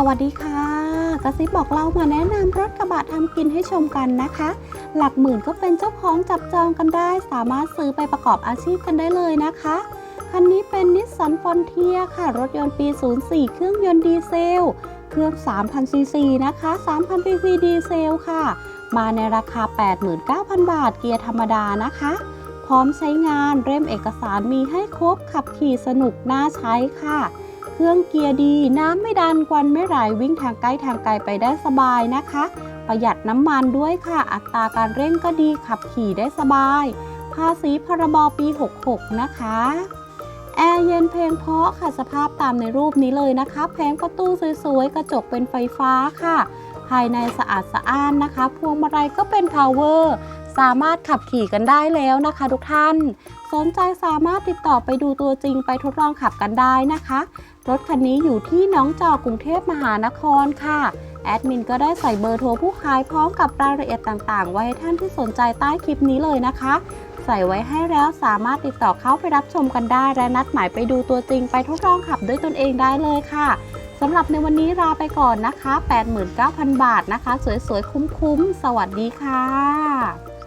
สวัสดีค่ะ กระซิบบอกเรามาแนะนำรถกระบะทำกินให้ชมกันนะคะ หลักหมื่นก็เป็นเจ้าของจับจองกันได้ สามารถซื้อไปประกอบอาชีพกันได้เลยนะคะ คันนี้เป็นนิสสันฟอนเทียค่ะ รถยนต์ปี 04 เครื่องยนต์ดีเซล เครื่อง 3,000 ซีซีนะคะ 3,000 ซีซีดีเซลค่ะ มาในราคา 89,000 บาท เกียร์ธรรมดานะคะ พร้อมใช้งานเร่มเอกสารมีให้ครบขับขี่สนุกน่าใช้ค่ะ เครื่องเกียร์ดี น้ำไม่ดันควันไม่ไหลวิ่งทางใกล้ทางไกลไปได้สบายนะคะ ประหยัดน้ำมันด้วยค่ะ อัตราการเร่งก็ดีขับขี่ได้สบาย ภาษีพรบปี 66 นะคะแอร์เย็นเพลงเพาะค่ะสภาพตามในรูปนี้เลยนะคะแผงประตูสวยๆ กระจกเป็นไฟฟ้าค่ะ ภายในสะอาดสะอ้านนะคะ พวงมาลัยก็เป็น power สามารถขับขี่กันได้แล้วนะคะ ทุกท่าน สนใจสามารถติดต่อไปดูตัวจริงไปทดลองขับกันได้นะคะ รถคันนี้อยู่ที่น้องจอกกรุงเทพมหานครค่ะแอดมินก็ได้ใส่เบอร์โทรผู้ขายพร้อมกับรายละเอียดต่างๆ ไว้ให้ท่านที่สนใจใต้คลิปนี้เลยนะคะ ใส่ไว้ให้แล้วสามารถติดต่อเข้าไปรับชมกันได้ และนัดหมายไปดูตัวจริงไปทดลองขับด้วยตนเองได้เลยค่ะสำหรับในวันนี้ลาไปก่อนนะคะ 89,000 บาทนะคะ สวยๆ คุ้มๆ สวัสดีค่ะ